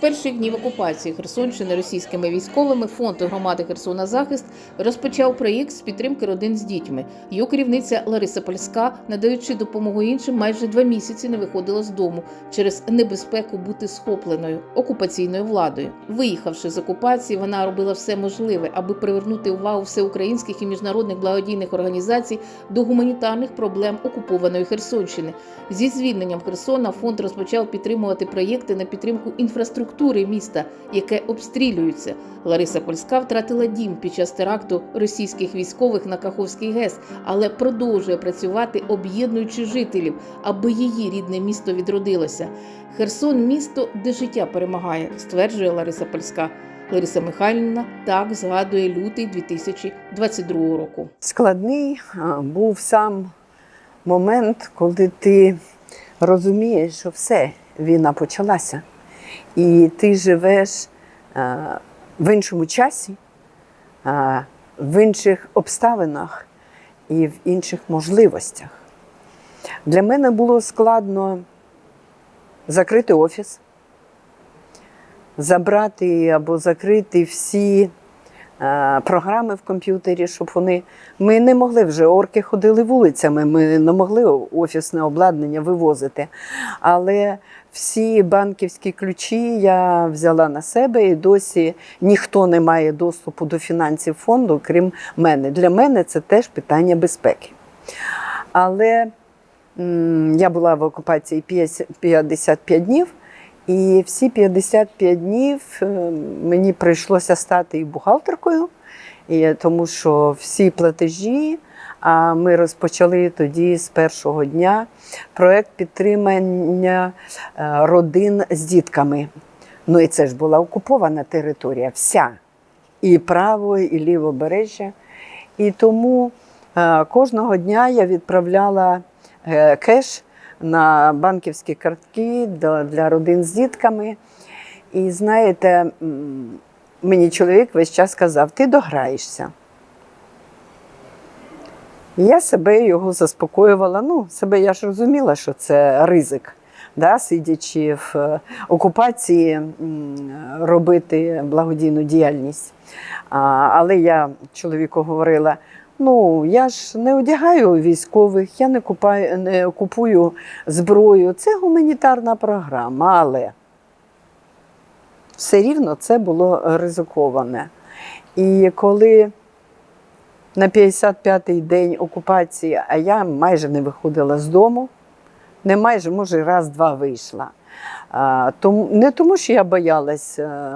перших днів окупації Херсонщини російськими військовими фонд громади Херсона Захист розпочав проєкт з підтримки родин з дітьми. Його керівниця Лариса Польська, надаючи допомогу іншим, майже два місяці не виходила з дому через небезпеку бути схопленою окупаційною владою. Виїхавши з окупації, вона робила все можливе, аби привернути увагу всеукраїнських і міжнародних благодійних організацій до гуманітарних проблем окупованої Херсонщини. Зі звільненням Херсона фонд розпочав підтримувати проєкти на підтримку інфраструктури міста, яке обстрілюється. Лариса Польська втратила дім під час теракту російських військових на Каховський ГЕС, але продовжує працювати, об'єднуючи жителів, аби її рідне місто відродилося. Херсон місто, де життя перемагає, стверджує Лариса Польська. Лариса Михайлівна так згадує лютий 2022 року. Складний був сам момент, коли ти розумієш, що все, війна почалася, і ти живеш а, в іншому часі, а, в інших обставинах і в інших можливостях. Для мене було складно закрити офіс, забрати або закрити всі е, програми в комп'ютері, щоб вони. Ми не могли вже, орки ходили вулицями, ми не могли офісне обладнання вивозити. Але всі банківські ключі я взяла на себе і досі ніхто не має доступу до фінансів фонду, крім мене. Для мене це теж питання безпеки. Але я була в окупації 55 днів. І всі 55 днів е, мені прийшлося стати і бухгалтеркою, тому що всі платежі, а ми розпочали тоді з першого дня проєкт підтримання е, родин з дітками. Ну і це ж була окупована територія, вся. І право, і лівобережжя. І тому е, кожного дня я відправляла е, кеш на банківські картки для родин з дітками. І знаєте, мені чоловік весь час казав: ти дограєшся. І Я себе його заспокоювала. Ну, себе я ж розуміла, що це ризик, да, сидячи в е, окупації, робити благодійну діяльність. А, але я чоловіку говорила: ну, я ж не одягаю військових, я не, купаю, не купую зброю. Це гуманітарна програма, але все рівно це було ризиковане. І коли на 55-й день окупації, а я майже не виходила з дому, не майже, може, раз-два вийшла. Не тому, що я боялась е,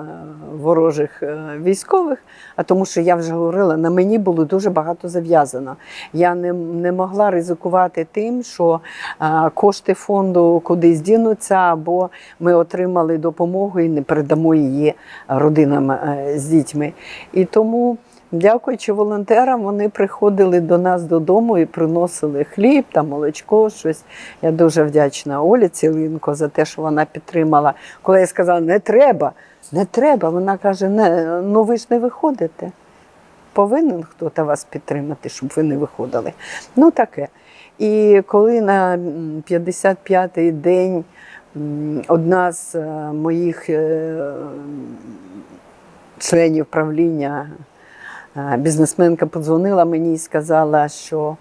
ворожих е, військових, а тому, що я вже говорила, на мені було дуже багато зав'язано. Я не, не могла ризикувати тим, що е, кошти фонду кудись дінуться, або ми отримали допомогу і не передамо її родинам з дітьми. І тому. Дякуючи волонтерам, вони приходили до нас додому і приносили хліб та молочко. Щось я дуже вдячна Олі Цілинко за те, що вона підтримала. Коли я сказала, не треба, не треба. Вона каже: не, ну ви ж не виходите. Повинен хтось вас підтримати, щоб ви не виходили. Ну таке. І коли на 55-й день одна з е, моїх е, членів правління. Бізнесменка подзвонила мені і сказала, що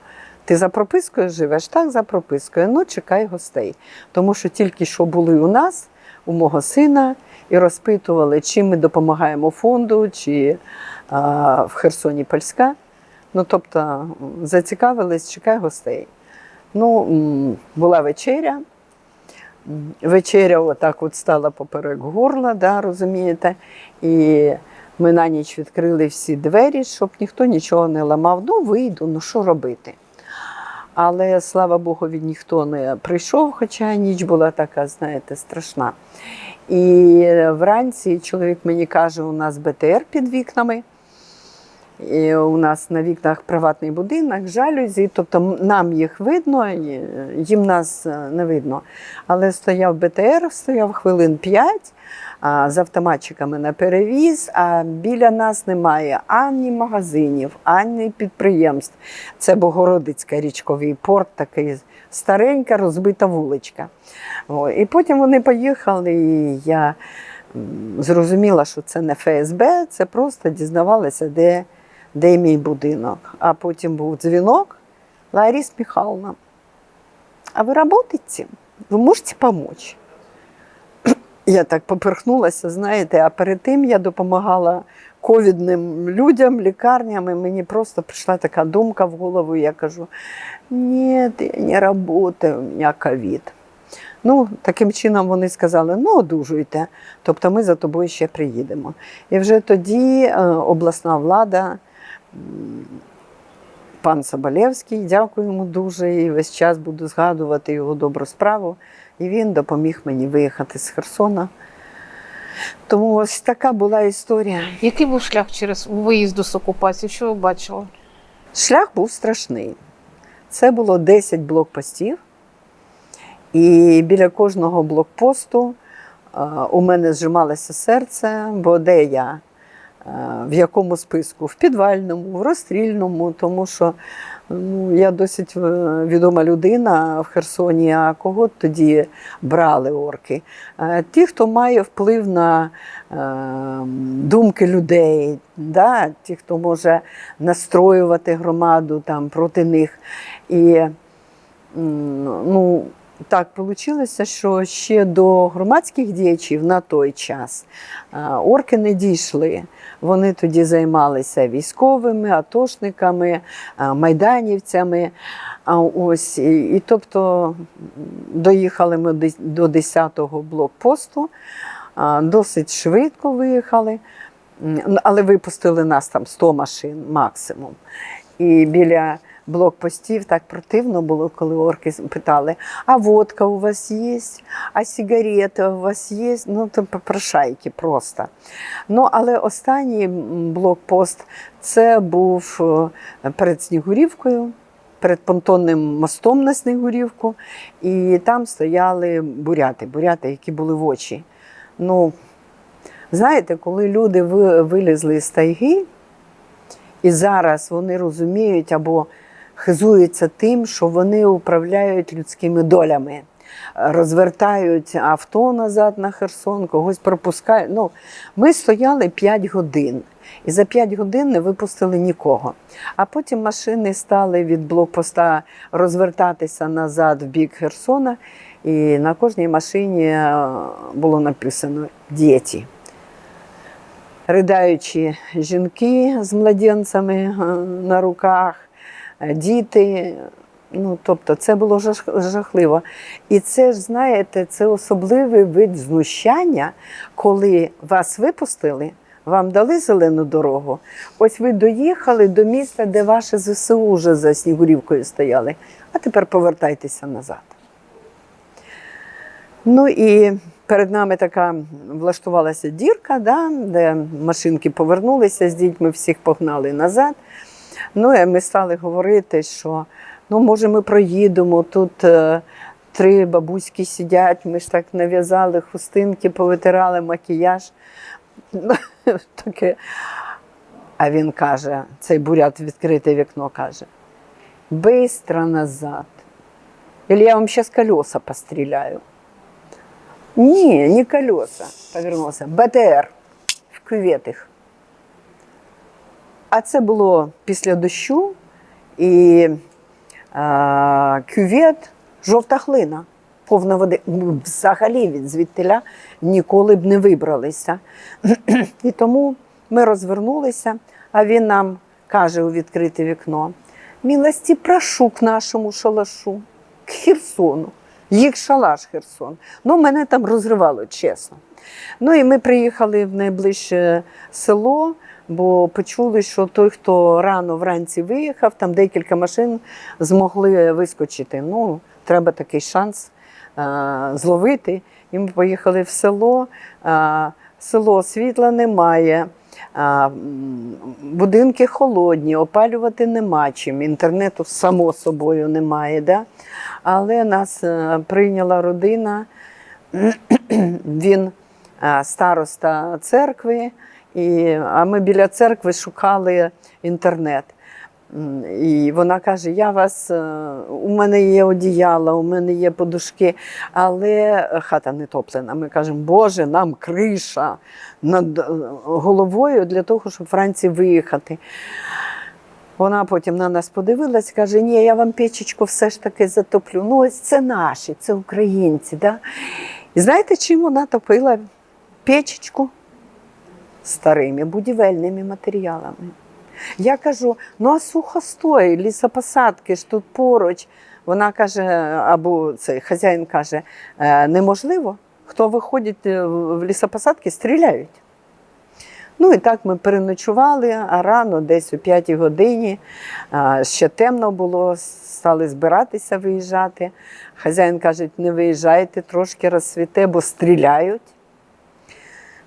ти за пропискою живеш? Так, за пропискою. Ну, чекай гостей. Тому що тільки що були у нас, у мого сина, і розпитували, чим ми допомагаємо фонду, чи а, в Херсоні Польська. Ну, тобто, зацікавились, чекай гостей. Ну, була вечеря. Вечеря отак от стала поперек горла, да, розумієте? І ми на ніч відкрили всі двері, щоб ніхто нічого не ламав. Ну, вийду, ну що робити. Але слава Богу, він ніхто не прийшов, хоча ніч була така, знаєте, страшна. І вранці чоловік мені каже, у нас БТР під вікнами. І у нас на вікнах приватний будинок, жалюзі, тобто нам їх видно, їм нас е, не видно. Але стояв БТР, стояв хвилин 5 а, з автоматчиками на перевіз, а біля нас немає ані магазинів, ані підприємств. Це Богородицька річковий порт, такий старенька розбита вуличка. І потім вони поїхали, і я зрозуміла, що це не ФСБ, це просто дізнавалася, де, де мій будинок. А потім був дзвінок Ларіс Михайловна. А ви працюєте? Ви можете допомогти? Я так поперхнулася, знаєте, а перед тим я допомагала ковідним людям, лікарням, і мені просто прийшла така думка в голову, я кажу: ні, я не працюю, у мене ковід. Ну, таким чином вони сказали: ну, одужуйте, тобто ми за тобою ще приїдемо. І вже тоді е, обласна влада, пан Соболєвський, дякую йому дуже, і весь час буду згадувати його добру справу. І він допоміг мені виїхати з Херсона. Тому ось така була історія. Який був шлях через виїзду з окупації? Що ви бачили? Шлях був страшний. Це було 10 блокпостів, і біля кожного блокпосту е, у мене зжималося серце, бо де я? В якому списку? В підвальному, в розстрільному, тому що ну, я досить е, відома людина в Херсоні, а кого тоді брали орки? Е, Ті, хто має вплив на е, думки людей, да? ті, хто може настроювати громаду там, проти них. І ну, так вийшло, що ще до громадських діячів на той час орки не дійшли. Вони тоді займалися військовими, атошниками, майданівцями. Ось, і, і тобто доїхали ми до 10-го блокпосту, досить швидко виїхали, але випустили нас там 100 машин максимум. І біля блокпостів так противно було, коли орки питали: а водка у вас є? А сигарета у вас є? Ну, то попрошайки просто. Ну, але останній блокпост це був е, перед Снігурівкою, перед понтонним мостом на Снігурівку, і там стояли буряти, буряти, які були в очі. Ну, знаєте, коли люди вилізли з тайги, і зараз вони розуміють або хизуються тим, що вони управляють людськими долями, розвертають авто назад на Херсон, когось пропускають. Ну, ми стояли 5 годин. І за 5 годин не випустили нікого. А потім машини стали від блокпоста розвертатися назад в бік Херсона, і на кожній машині е, було написано діти. Ридаючі жінки з младенцями е, на руках, діти. Ну, тобто це було жахливо. І це ж, знаєте, це особливий вид знущання, коли вас випустили, вам дали зелену дорогу. Ось ви доїхали до міста, де ваше ЗСУ вже за Снігурівкою стояли, а тепер повертайтеся назад. Ну і перед нами така влаштувалася дірка, да, де машинки повернулися з дітьми, всіх погнали назад. Ну і ми стали говорити, що ну, може ми проїдемо. Тут е, три бабуськи сидять, ми ж так нав'язали хустинки, повитирали макіяж. Ну. А він каже, цей бурят відкрите вікно каже: Бистро назад. Или я вам сейчас колеса постріляю. Ні, не колеса, повернувся. БТР в кюветах. А це було після дощу, і а, кювет жовта хлина, повна води. Взагалі від звідтиля ніколи б не вибралися. І тому ми розвернулися, а він нам каже у відкрите вікно: милості прошу к нашому шалашу, к Херсону. Їх шалаш Херсон. Ну, мене там розривало, чесно. Ну і ми приїхали в найближче село, бо почули, що той, хто рано вранці виїхав, там декілька машин змогли вискочити. Ну, треба такий шанс а, зловити. І ми поїхали в село. А, село світла немає. А, будинки холодні, опалювати нема чим, інтернету само собою немає. Да? Але нас е, прийняла родина, він е, староста церкви, і, а ми біля церкви шукали інтернет. І вона каже: Я вас, е, у мене є одіяла, у мене є подушки, але хата не топлена. Ми кажемо, Боже, нам криша над е, головою для того, щоб вранці виїхати. Вона потім на нас подивилась каже: Ні, я вам печечку все ж таки затоплю. Ну, ось це наші, це українці. Да? І знаєте, чим вона топила печечку? Старими будівельними матеріалами. Я кажу: ну а сухостой, лісопосадки ж тут поруч. Вона каже, або цей хазяїн каже, «Е, неможливо. Хто виходить е, в лісопосадки, стріляють. Ну і так ми переночували, а рано, десь о 5 годині, ще темно було, стали збиратися виїжджати. Хазяїн каже, не виїжджайте, трошки розсвіте, бо стріляють.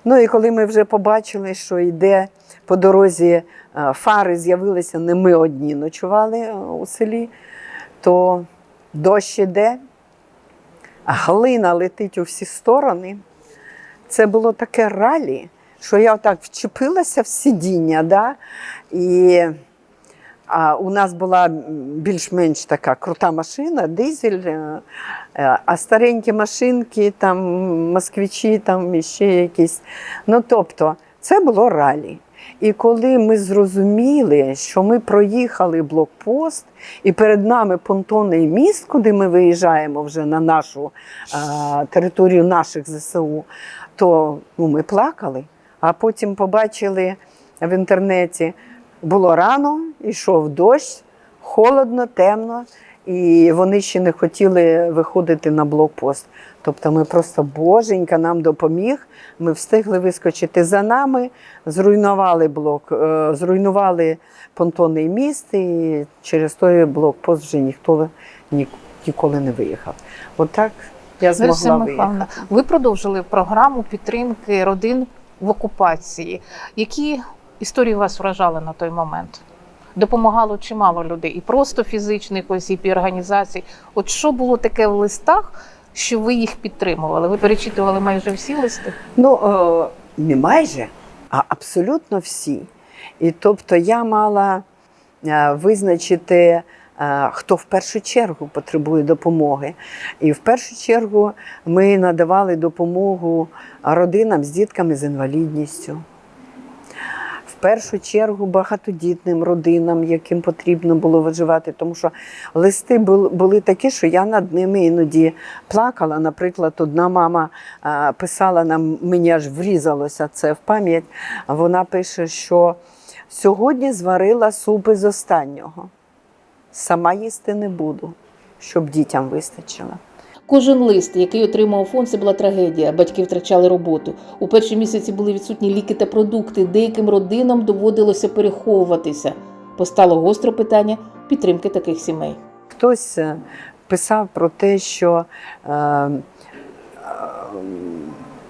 Ну і коли ми вже побачили, що йде по дорозі фари з'явилися, не ми одні ночували у селі, то дощ іде, глина летить у всі сторони. Це було таке ралі, що я так вчепилася в сидіння. Да? І а, у нас була більш-менш така крута машина, дизель, е, е, а старенькі машинки, там москвичі, там ще якісь. Ну, тобто, це було ралі. І коли ми зрозуміли, що ми проїхали блокпост, і перед нами понтонний міст, куди ми виїжджаємо вже на нашу а, територію наших ЗСУ, то ну, ми плакали. А потім побачили в інтернеті, було рано, йшов дощ, холодно, темно, і вони ще не хотіли виходити на блокпост. Тобто ми просто боженька нам допоміг. Ми встигли вискочити за нами, зруйнували блок, е, зруйнували понтонний міст, і через той блокпост вже ніхто ніколи не виїхав. Отак я змогла виїхати. ви продовжили програму підтримки родин в окупації. Які історії вас вражали на той момент? Допомагало чимало людей, і просто фізичних осіб, і організацій. От що було таке в листах, що ви їх підтримували? Ви перечитували майже всі листи? Ну, е, не майже, а абсолютно всі. І тобто я мала е, визначити, е, хто в першу чергу потребує допомоги. І в першу чергу ми надавали допомогу родинам з дітками з інвалідністю. Першу чергу багатодітним родинам, яким потрібно було виживати, тому що листи були такі, що я над ними іноді плакала. Наприклад, одна мама писала нам, мені аж врізалося це в пам'ять. Вона пише, що сьогодні зварила супи з останнього. Сама їсти не буду, щоб дітям вистачило. Кожен лист, який отримав фонд, це була трагедія. Батьки втрачали роботу. У перші місяці були відсутні ліки та продукти. Деяким родинам доводилося переховуватися. Постало гостро питання підтримки таких сімей. Хтось е, писав про те, що е, е,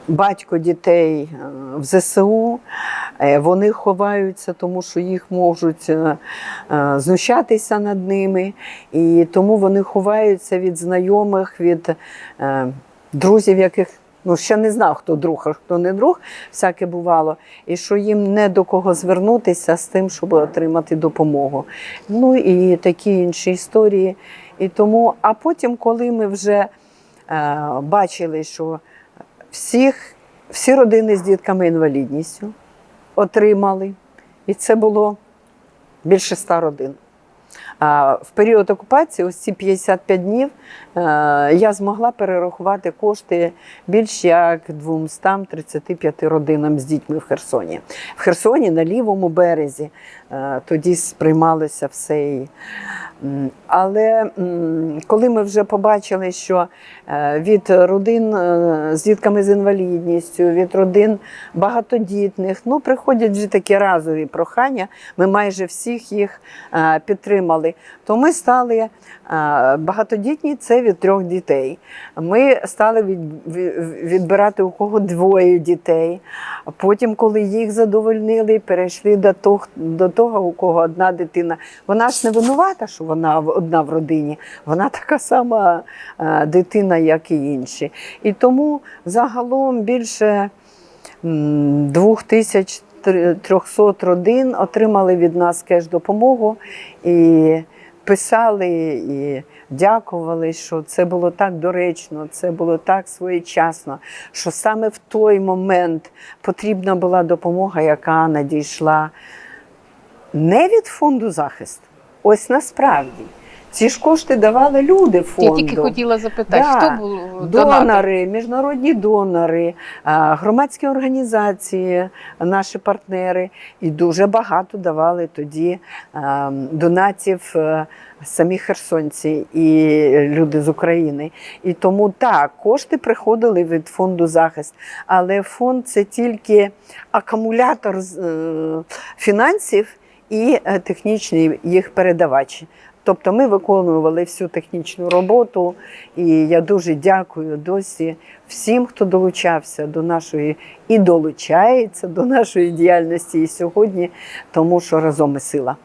батько дітей е, в ЗСУ, вони ховаються, тому що їх можуть е, е, знущатися над ними, і тому вони ховаються від знайомих, від е, друзів, яких. Ну, ще не знав, хто друг, а хто не друг, всяке бувало, і що їм не до кого звернутися з тим, щоб отримати допомогу. Ну і такі інші історії. І тому, а потім, коли ми вже е, бачили, що всіх, всі родини з дітками інвалідністю отримали, і це було більше ста родин. А в період окупації, ось ці 55 днів, е, я змогла перерахувати кошти більш як 235 родинам з дітьми в Херсоні. В Херсоні на лівому березі тоді сприймалося все. Але коли ми вже побачили, що е, від родин е, з дітками з інвалідністю, від родин багатодітних, ну приходять вже такі разові прохання, ми майже всіх їх е, підтримали, то ми стали е, багатодітні це від трьох дітей. Ми стали від- від- відбирати у кого двоє дітей. Потім, коли їх задовольнили, перейшли до того, до того, у кого одна дитина. Вона ж не винувата, що вона одна в родині. Вона така сама дитина, як і інші. І тому загалом більше двох тисяч тр- 300 родин отримали від нас кеш-допомогу і писали і дякували, що це було так доречно, це було так своєчасно, що саме в той момент потрібна була допомога, яка надійшла не від фонду захисту, Ось насправді. Ці ж кошти давали люди фонду. Я тільки хотіла запитати, Да. хто був донатор? Донори, міжнародні донори, громадські організації, наші партнери, і дуже багато давали тоді донатів е, самі херсонці і люди з України. І тому так, кошти приходили від фонду захист, але фонд це тільки акумулятор е, фінансів і е, технічний їх передавач. Тобто ми виконували всю технічну роботу, і я дуже дякую досі всім, хто долучався до нашої і долучається до нашої діяльності і сьогодні, тому що разом і сила.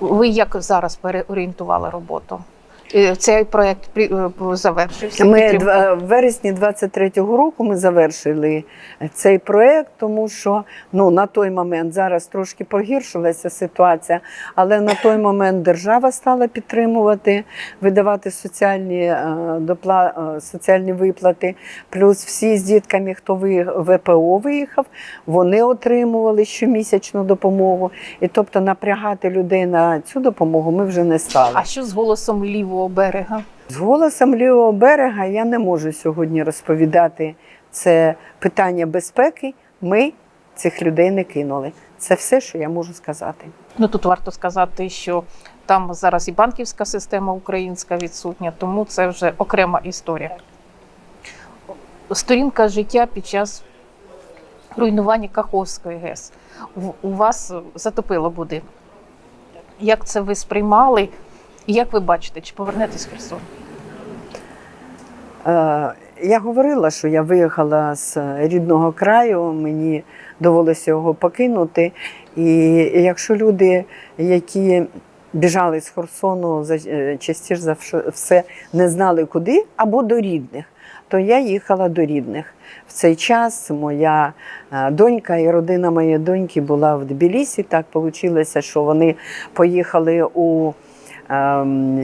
Ви як зараз переорієнтували роботу? Е, Цей проект е, завершився. Ми в вересні 23-го року ми завершили цей проект, тому що ну на той момент зараз трошки погіршилася ситуація, але на той момент держава стала підтримувати, видавати соціальні е, допла, е, соціальні виплати. Плюс всі з дітками, хто ви ВПО виїхав, вони отримували щомісячну допомогу. І тобто напрягати людей на цю допомогу ми вже не стали. А що з голосом лівого берега? З голосом лівого берега я не можу сьогодні розповідати. Це питання безпеки. Ми цих людей не кинули. Це все, що я можу сказати. Ну тут варто сказати, що там зараз і банківська система українська відсутня, тому це вже окрема історія. Сторінка життя під час руйнування Каховської ГЕС. У вас затопило будинок. Як це ви сприймали? Як ви бачите, чи повернетесь в Херсон? Е, Я говорила, що я виїхала з рідного краю, мені довелося його покинути. І якщо люди, які біжали з Херсону, е, частіше за все не знали куди, або до рідних, то я їхала до рідних. В цей час моя е, донька і родина моєї доньки була в Тбілісі. Так вийшло, що вони поїхали у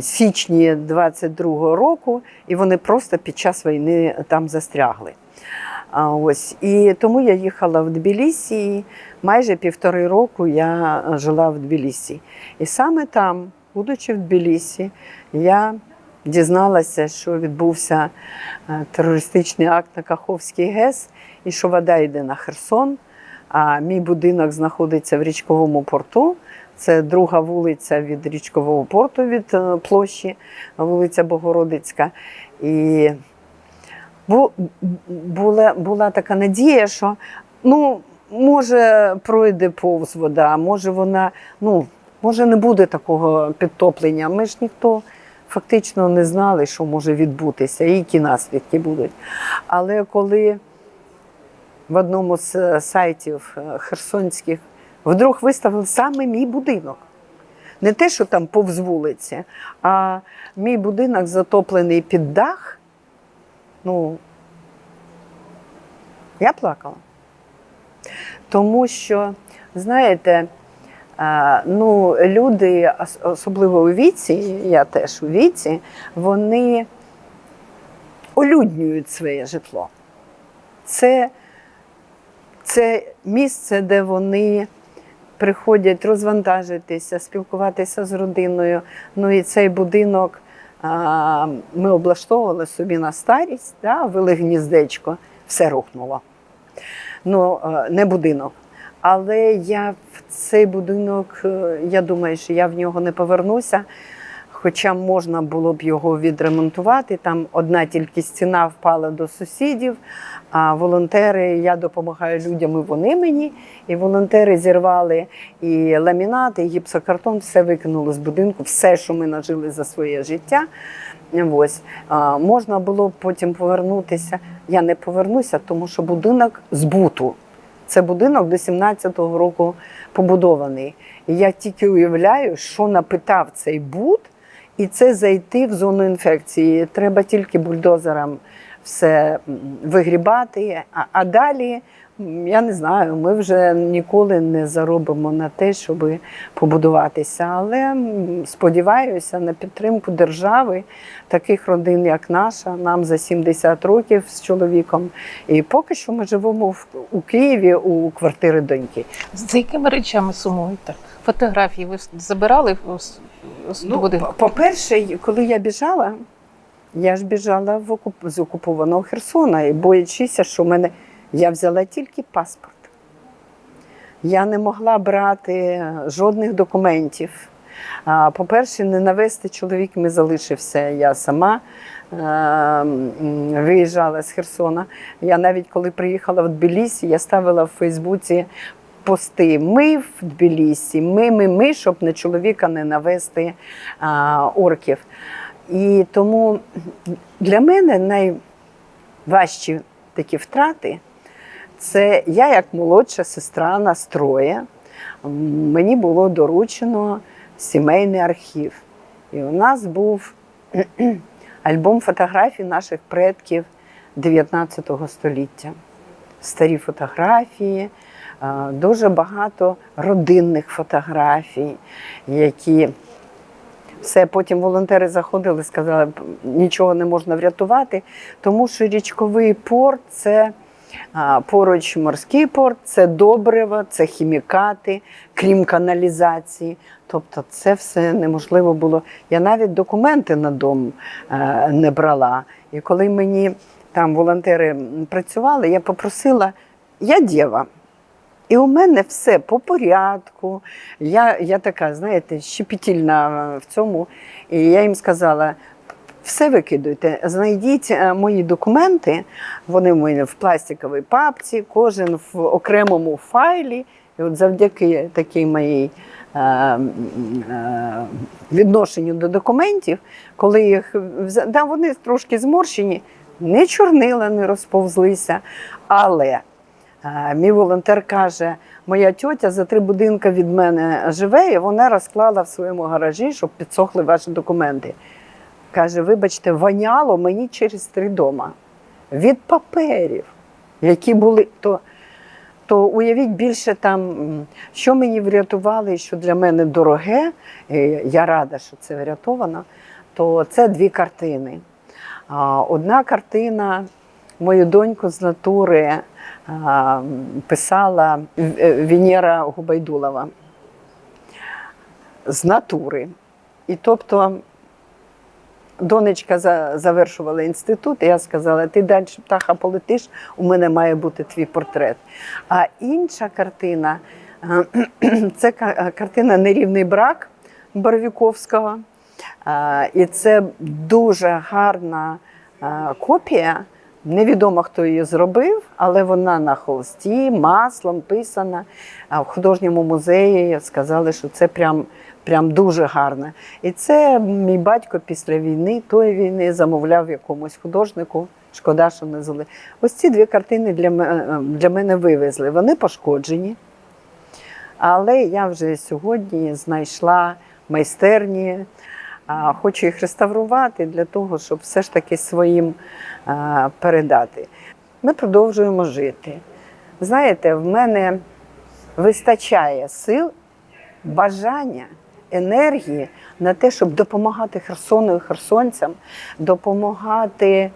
січні 22-го року, і вони просто під час війни там застрягли. Ось і тому я їхала в Тбілісі. Майже півтори року я жила в Тбілісі. І саме там, будучи в Тбілісі, я дізналася, що відбувся е, терористичний акт на Каховський ГЕС, і що вода йде на Херсон. А мій будинок знаходиться в річковому порту. Це друга вулиця від річкового порту від е, площі, вулиця Богородицька. І була, була така надія, що ну, може пройде повз вода, може вона, ну, може не буде такого підтоплення. Ми ж ніхто фактично не знали, що може відбутися, і які наслідки будуть. Але коли в одному з е, сайтів е, херсонських вдруг виставили саме мій будинок. Не те, що там повз вулиці, а мій будинок затоплений під дах. Ну, я плакала. Тому що, знаєте, ну, люди, особливо у віці, я теж у віці, вони олюднюють своє житло. Це, це місце, де вони приходять розвантажитися, спілкуватися з родиною. Ну і цей будинок а, ми облаштовували собі на старість, да, вели гніздечко, все рухнуло. Ну, е, не будинок. Але я в цей будинок, е, я думаю, що я в нього не повернуся. Хоча можна було б його відремонтувати. Там одна тільки стіна впала до сусідів, а волонтери, я допомагаю людям, і вони мені. І волонтери зірвали і ламінат, і гіпсокартон, все викинули з будинку, все, що ми нажили за своє життя. Ось. А, можна було б потім повернутися. Я не повернуся, тому що будинок збуту. Це будинок до 17-го року побудований. І я тільки уявляю, що напитав цей бут, і це зайти в зону інфекції. Треба тільки бульдозером все вигрібати. А, а далі, я не знаю, ми вже ніколи не заробимо на те, щоб побудуватися. Але сподіваюся на підтримку держави, таких родин, як наша, нам за 70 років з чоловіком. І поки що ми живемо в, у Києві у квартири доньки. За якими речами сумуєте? Фотографії ви забирали з, з Ну, по- по-перше, коли я біжала, я ж біжала в окуп... з окупованого Херсона, і боячися, що в мене я взяла тільки паспорт. Я не могла брати жодних документів. По-перше, не навести чоловік ми залишився. Я сама е, виїжджала з Херсона. Я навіть коли приїхала в Тбілісі, я ставила в Фейсбуці пости. Ми в Тбілісі, ми, ми, ми, щоб на чоловіка не навести а, орків. І тому для мене найважчі такі втрати це я, як молодша сестра настроє, мені було доручено сімейний архів. І у нас був альбом фотографій наших предків 19 століття. Старі фотографії, е, дуже багато родинних фотографій, які все, потім волонтери заходили, сказали, нічого не можна врятувати, тому що річковий порт це поруч морський порт, це добрива, це хімікати, крім каналізації. Тобто це все неможливо було. Я навіть документи на дом е, не брала. І коли мені там волонтери працювали, я попросила, я дєва. І у мене все по порядку. Я, я така, знаєте, щепетільна в цьому. І я їм сказала: все викидуйте, знайдіть е, мої документи. Вони в мене в пластиковій папці, кожен в окремому файлі. І от завдяки такій моїй е, е, відношенню до документів, коли їх да, вони трошки зморщені, не чорнила, не розповзлися. Але Е, Мій волонтер каже: моя тьотя за три будинки від мене живе, і вона розклала в своєму гаражі, щоб підсохли ваші документи. Каже: вибачте, воняло мені через три дома від паперів, які були. То, то уявіть більше там, що мені врятували, що для мене дороге, і я рада, що це врятовано, то це дві картини. Одна картина мою доньку з натури писала В- Венера Губайдулова з натури. І тобто донечка завершувала інститут, і я сказала: ти далі птаха полетиш, у мене має бути твій портрет. А інша картина це картина Нерівний брак Боровіковського. І це дуже гарна копія. Невідомо, хто її зробив, але вона на холсті, маслом писана. В художньому музеї сказали, що це прям, прям дуже гарно. І це мій батько після війни, тої війни, замовляв якомусь художнику. Шкода, що не зали. Ось ці дві картини для мене, для мене вивезли. Вони пошкоджені. Але я вже сьогодні знайшла майстерні, хочу їх реставрувати для того, щоб все ж таки своїм передати. Ми продовжуємо жити. Знаєте, в мене вистачає сил, бажання, енергії на те, щоб допомагати Херсону і херсонцям, допомагати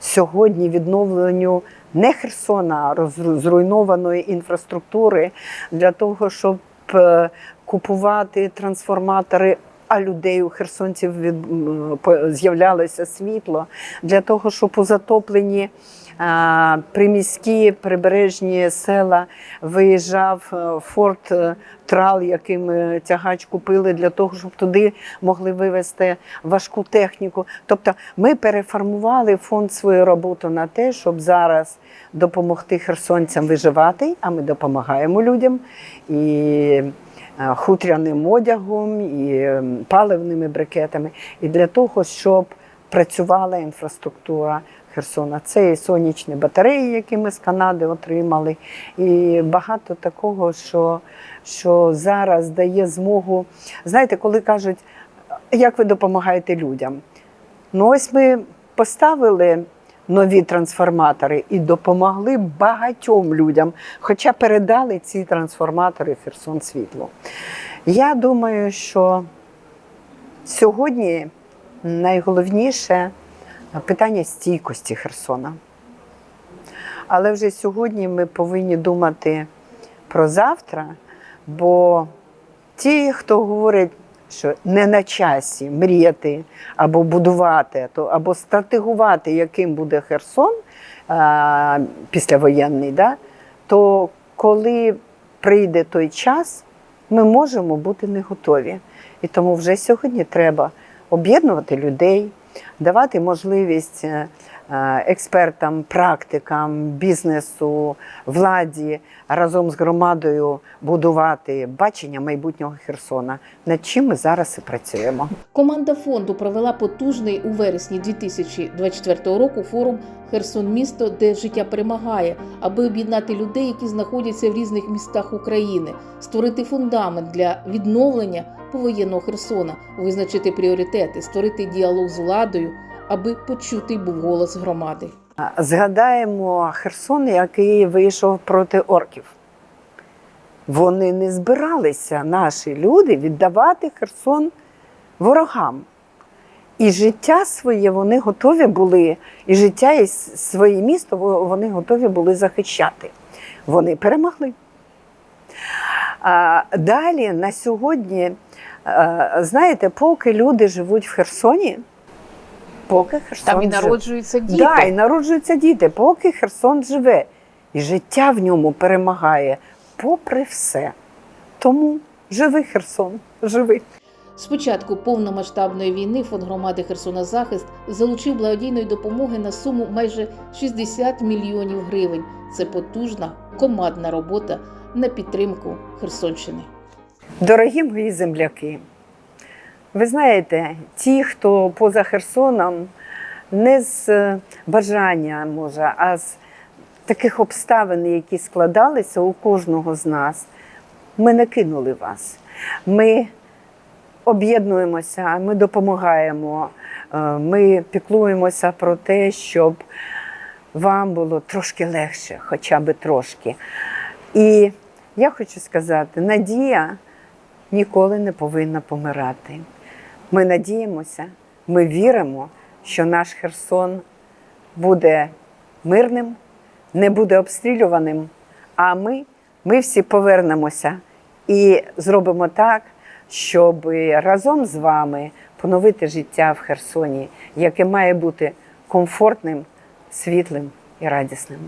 сьогодні відновленню не Херсона, а зруйнованої інфраструктури для того, щоб е, купувати трансформатори. А людей у херсонців від, з'являлося світло для того, щоб у затоплені а, приміські прибережні села виїжджав е, форт е, трал, який ми тягач купили для того, щоб туди могли вивезти важку техніку. Тобто ми переформували фонд свою роботу на те, щоб зараз допомогти херсонцям виживати, а ми допомагаємо людям і е, хутряним одягом, і е, паливними брикетами, і для того, щоб працювала інфраструктура Херсона. Це і сонячні батареї, які ми з Канади отримали, і багато такого, що, що зараз дає змогу. Знаєте, коли кажуть, як ви допомагаєте людям? Ну, ось ми поставили нові трансформатори і допомогли багатьом людям, хоча передали ці трансформатори Херсон світло. Я думаю, що сьогодні найголовніше питання стійкості Херсона. Але вже сьогодні ми повинні думати про завтра, бо ті, хто говорить, що не на часі мріяти або будувати, або стратегувати, яким буде Херсон а, післявоєнний, да, то коли прийде той час, ми можемо бути не готові. І тому вже сьогодні треба об'єднувати людей, давати можливість е, експертам, практикам, бізнесу, владі разом з громадою будувати бачення майбутнього Херсона, над чим ми зараз і працюємо. Команда фонду провела потужний у вересні 2024 року форум Херсон місто, де життя перемагає, аби об'єднати людей, які знаходяться в різних містах України, створити фундамент для відновлення повоєнного Херсона, визначити пріоритети, створити діалог з владою, аби почутий був голос громади. Згадаємо Херсон, який вийшов проти орків. Вони не збиралися, наші люди, віддавати Херсон ворогам. І життя своє вони готові були, і життя і своє місто вони готові були захищати. Вони перемогли. А далі на сьогодні, знаєте, поки люди живуть в Херсоні, поки Херсон Там і народжуються діти. Да, і народжуються діти, поки Херсон живе. І життя в ньому перемагає попри все. Тому живи Херсон, живи. З початку повномасштабної війни фонд громади Херсона Захист залучив благодійної допомоги на суму майже 60 мільйонів гривень. Це потужна командна робота на підтримку Херсонщини. Дорогі мої земляки, ви знаєте, ті, хто поза Херсоном, не з е, бажання, може, а з таких обставин, які складалися у кожного з нас, ми не кинули вас. Ми об'єднуємося, ми допомагаємо, е, ми піклуємося про те, щоб вам було трошки легше, хоча б трошки. І я хочу сказати, надія ніколи не повинна помирати. Ми надіємося, ми віримо, що наш Херсон буде мирним, не буде обстрілюваним, а ми, ми всі повернемося і зробимо так, щоб разом з вами поновити життя в Херсоні, яке має бути комфортним, світлим і радісним.